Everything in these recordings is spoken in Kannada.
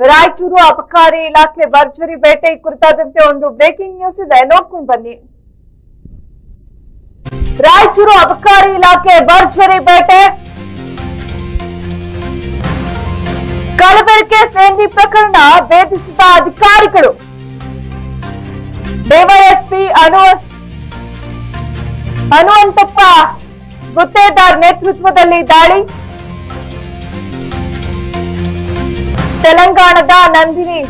ರಾಯಚೂರು ಅಬಕಾರಿ ಇಲಾಖೆ ಭರ್ಜರಿ ಬೇಟೆ ಕುರಿತಾದಂತೆ ಒಂದು ಬ್ರೇಕಿಂಗ್ ನ್ಯೂಸ್ ಇದೆ. ನೋಡ್ಕೊಂಡು ಬನ್ನಿ. ರಾಯಚೂರು ಅಬಕಾರಿ ಇಲಾಖೆ ಭರ್ಜರಿ ಬೇಟೆ. ಕಲಬೆರಕೆ ಸೇಂದಿ ಪ್ರಕರಣ ಭೇದಿಸಿದ ಅಧಿಕಾರಿಗಳು. ಡಿವೈಎಸ್ಪಿ ಅನು ಹನುಮಂತಪ್ಪ ಗುತ್ತೇದಾರ್ ನೇತೃತ್ವದಲ್ಲಿ ದಾಳಿ. ತೆಲಂಗಾಣದ ನಂದಿನಿ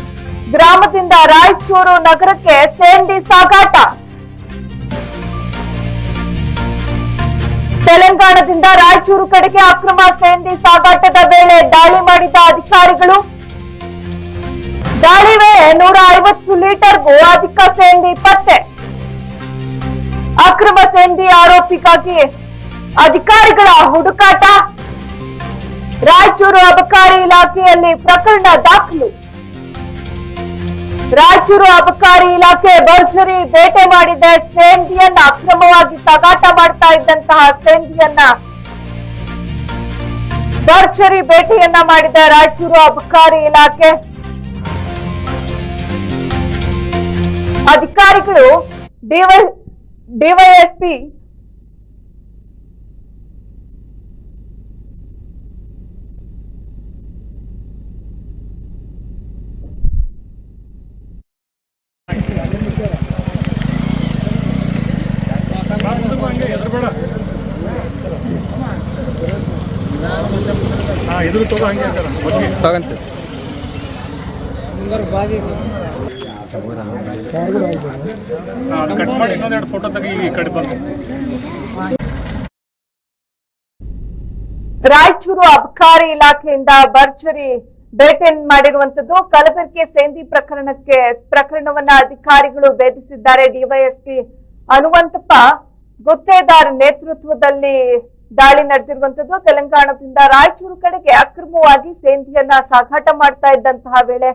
ಗ್ರಾಮದಿಂದ ರಾಯಚೂರು ನಗರಕ್ಕೆ ಸೇಂದಿ ಸಾಗಾಟ. ತೆಲಂಗಾಣದಿಂದ ರಾಯಚೂರು ಕಡೆಗೆ ಅಕ್ರಮ ಸೇಂದಿ ಸಾಗಾಟದ ವೇಳೆ ದಾಳಿ ಮಾಡಿದ ಅಧಿಕಾರಿಗಳು. ದಾಳಿ ವೇಳೆ ನೂರ ಐವತ್ತು ಲೀಟರ್ಗೂ ಅಧಿಕ ಸೇಂದಿ ಪತ್ತೆ. ಅಕ್ರಮ ಸೇಂದಿ ಆರೋಪಿಗಾಗಿ ಅಧಿಕಾರಿಗಳ ಹುಡುಕಾಟ. ರಾಯಚೂರು ಅಬಕಾರಿ ಇಲಾಖೆಯಲ್ಲಿ ಪ್ರಕರಣ ದಾಖಲು. ರಾಯಚೂರು ಅಬಕಾರಿ ಇಲಾಖೆ ಭರ್ಜರಿ ಬೇಟೆ ಮಾಡಿದ. ಸೇಂದಿಯನ್ನ ಅಕ್ರಮವಾಗಿ ಸಾಗಾಟ ಮಾಡ್ತಾ ಇದ್ದಂತಹ ಸೇಂದಿಯನ್ನ ಭರ್ಜರಿ ಬೇಟೆಯನ್ನ ಮಾಡಿದ ರಾಯಚೂರು ಅಬಕಾರಿ ಇಲಾಖೆ. ಅಧಿಕಾರಿಗಳು ಡಿವೈ, ಡಿವೈಎಸ್ಪಿ ಎದುರು ಕಟ್ ಮಾಡಿ ಫೋಟೋ ರಾಯಚೂರು ಅಬಕಾರಿ ಇಲಾಖೆಯಿಂದ ಭರ್ಜರಿ ಬೇಟೆ ಮಾಡಿರುವಂತದ್ದು ಕಲಬೆರಕೆ ಸೇಂದಿ ಪ್ರಕರಣಕ್ಕೆ ಪ್ರಕರಣವನ್ನ ಅಧಿಕಾರಿಗಳು ಭೇದಿಸಿದ್ದಾರೆ. ಡಿವೈಎಸ್ಪಿ ಹನುಮಂತಪ್ಪ. ಗುತ್ತೇದಾರ್ ನೇತೃತ್ವದಲ್ಲಿ ದಾಳಿ ನಡೆದಿರುವಂತದ್ದು ತೆಲಂಗಾಣದಿಂದ ರಾಯಚೂರು ಕಡೆಗೆ ಅಕ್ರಮವಾಗಿ ಸೇಂದಿಯನ್ನ ಸಾಗಾಟ ಮಾಡ್ತಾ ಇದ್ದಂತಹ ವೇಳೆ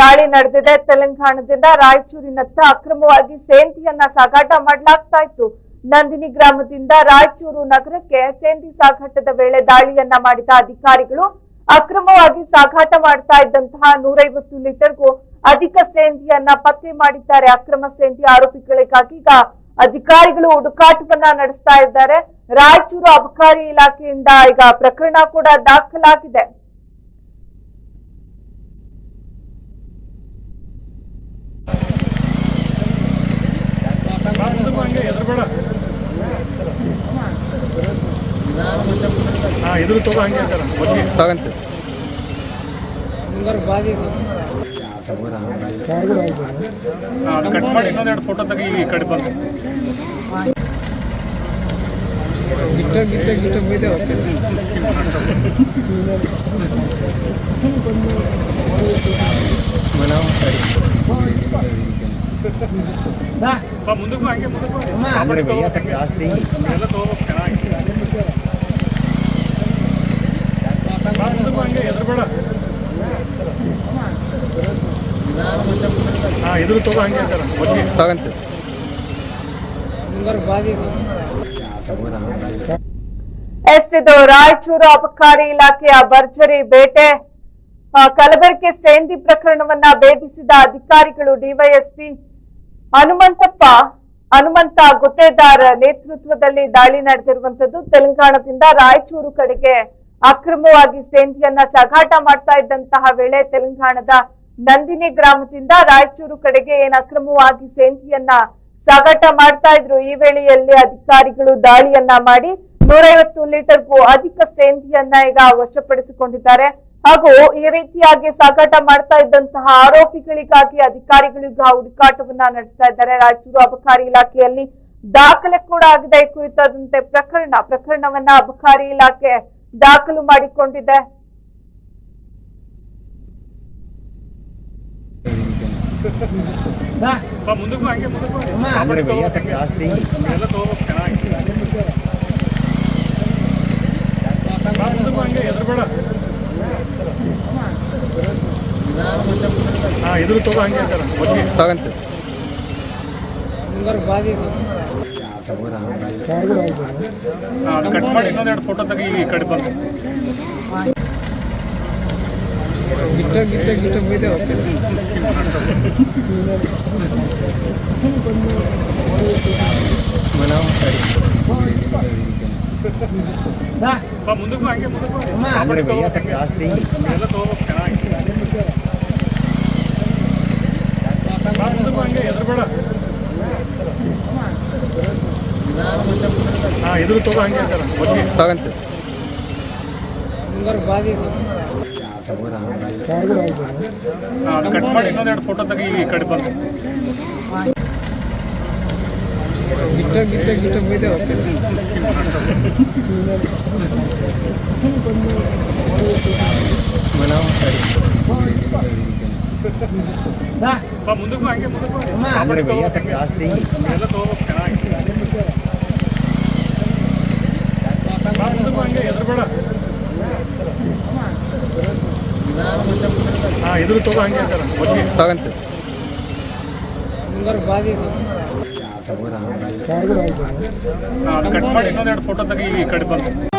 ದಾಳಿ ನಡೆದಿದೆ. ತೆಲಂಗಾಣದಿಂದ ರಾಯಚೂರಿನತ್ತ ಅಕ್ರಮವಾಗಿ ಸೇಂದಿಯನ್ನ ಸಾಗಾಟ ಮಾಡಲಾಗ್ತಾ ಇತ್ತು. ನಂದಿನಿ ಗ್ರಾಮದಿಂದ ರಾಯಚೂರು ನಗರಕ್ಕೆ ಸೇಂದಿ ಸಾಗಾಟದ ವೇಳೆ ದಾಳಿಯನ್ನ ಮಾಡಿದ ಅಧಿಕಾರಿಗಳು ಅಕ್ರಮವಾಗಿ ಸಾಗಾಟ ಮಾಡ್ತಾ ಇದ್ದಂತಹ ನೂರೈವತ್ತು ಲೀಟರ್ಗೂ ಅಧಿಕ ಸೇಂದಿಯನ್ನ ಪತ್ತೆ ಮಾಡಿದ್ದಾರೆ. ಅಕ್ರಮ ಸೇಂದಿ ಆರೋಪಿಗಳಿಗಾಗಿ ಈಗ ಅಧಿಕಾರಿಗಳು ಹುಡುಕಾಟವನ್ನ ನಡೆಸ್ತಾ ಇದ್ದಾರೆ. ರಾಯಚೂರು ಅಬಕಾರಿ ಇಲಾಖೆಯಿಂದ ಈಗ ಪ್ರಕರಣ ಕೂಡ ದಾಖಲಾಗಿದೆ. ಬಂದು ಕಟ್ ಮಾಡಿ ಇನ್ನೊಂದೆರಡು ಫೋಟೋ ತೆಗಿ ಈ ಗಿಟ್ಟ ಗಿಟ್ಟ ಗಿಟ್ಟ ಮುಂದಕ್ಕೆ ಹಂಗೆ. ಎಲ್ಲ ತಗೋಬೇಕು ಚೆನ್ನಾಗಿ ಬಂದು ಹಂಗೆ ಎದುರುಬೇಡ ಹಾಂ ಎದುರು ತಗೋ ಹಂಗೆ ಅಂತಾರ ಬಗ್ಗೆ ತಗಂತ ಎಸ್ ಇದು ರಾಯಚೂರು ಅಬಕಾರಿ ಇಲಾಖೆಯ ಭರ್ಜರಿ ಬೇಟೆ. ಕಲಬೆರಕೆ ಸೇಂದಿ ಪ್ರಕರಣವನ್ನ ಭೇದಿಸಿದ ಅಧಿಕಾರಿಗಳು ಡಿವೈಎಸ್ಪಿ ಹನುಮಂತಪ್ಪ ಹನುಮಂತ ಗುತ್ತೇದಾರ ನೇತೃತ್ವದಲ್ಲಿ ದಾಳಿ ನಡೆದಿರುವಂತದ್ದು ತೆಲಂಗಾಣದಿಂದ ರಾಯಚೂರು ಕಡೆಗೆ ಅಕ್ರಮವಾಗಿ ಸೇಂದಿಯನ್ನ ಸಾಗಾಟ ಮಾಡ್ತಾ ಇದ್ದಂತಹ ವೇಳೆ ತೆಲಂಗಾಣದ ನಂದಿನಿ ಗ್ರಾಮದಿಂದ ರಾಯಚೂರು ಕಡೆಗೆ ಏನ್ ಅಕ್ರಮವಾಗಿ ಸೇಂತಿಯನ್ನ ಸಾಗಾಟ ಮಾಡ್ತಾ ಇದ್ರು, ಈ ವೇಳೆಯಲ್ಲಿ ಅಧಿಕಾರಿಗಳು ದಾಳಿಯನ್ನ ಮಾಡಿ ನೂರೈವತ್ತು ಲೀಟರ್ಗೂ ಅಧಿಕ ಸೇಂತಿಯನ್ನ ಈಗ ವಶಪಡಿಸಿಕೊಂಡಿದ್ದಾರೆ. ಹಾಗೂ ಈ ರೀತಿಯಾಗಿ ಸಾಗಾಟ ಮಾಡ್ತಾ ಇದ್ದಂತಹ ಆರೋಪಿಗಳಿಗಾಗಿ ಅಧಿಕಾರಿಗಳಿಗ ಹುಡುಕಾಟವನ್ನ ನಡೆಸ್ತಾ ಇದ್ದಾರೆ. ರಾಯಚೂರು ಅಬಕಾರಿ ಇಲಾಖೆಯಲ್ಲಿ ದಾಖಲೆ ಕೂಡ ಆಗಿದೆ. ಈ ಕುರಿತಾದಂತೆ ಪ್ರಕರಣ, ಪ್ರಕರಣವನ್ನ ಅಬಕಾರಿ ಇಲಾಖೆ ದಾಖಲು ಮಾಡಿಕೊಂಡಿದೆ. ಮುಂದಕ್ಕೆ ಹಂಗೆ ಎಲ್ಲ ತಗೋಬೇಕು ಚೆನ್ನಾಗಿ. ಬಂದು ಹಂಗೆ ಎದುರುಬೇಡ. ಹಾಂ ಎದುರು ತಗೋ ಹಂಗೆ ಕಟ್ ಮಾಡಿ ಇನ್ನೊಂದೆರಡು ಫೋಟೋ ತೆಗಿ ಈ ಕಡೆ ಬಂದು. ಗಿಟ್ಟ ಗಿಟ್ಟ ಗಿಟ್ಟ ಬೈದೆ ಓಕೆ ಎದುರು ತಗೋ ಹಂಗೆ ತಗಂತೀವಿ ಮುಂಗಾರು ಬಾದಿ ಕಟ್ ಮಾಡಿ ಇನ್ನೊಂದೆರಡು ಫೋಟೋ ತೆಗಿ ಈ ಕಡೆ ಬಂದು. ಗಿಟ್ಟ ಗಿಟ್ಟ ಗಿಟ್ಟ ಬೈದೆ ಓಕೆ ಬಾ ಮುಂದಕ್ಕೆ ಹಂಗೆ. ಎಲ್ಲ ತಗೋಬೇಕು ಚೆನ್ನಾಗಿ ಬಾ ಮುಂದಕ್ಕೆ ಬಾ ಹಂಗೆ ಎದುರುಬೇಡ ಹಾ ಎದುರು ತಗೋ ಹಂಗೆ ತಗಂತೀವಿ. ಕಟ್ ಮಾಡಿ ಇನ್ನೊಂದೆರಡು ಫೋಟೋ ತೆಗಿ ಈ ಕಡೆ ಬಂದು.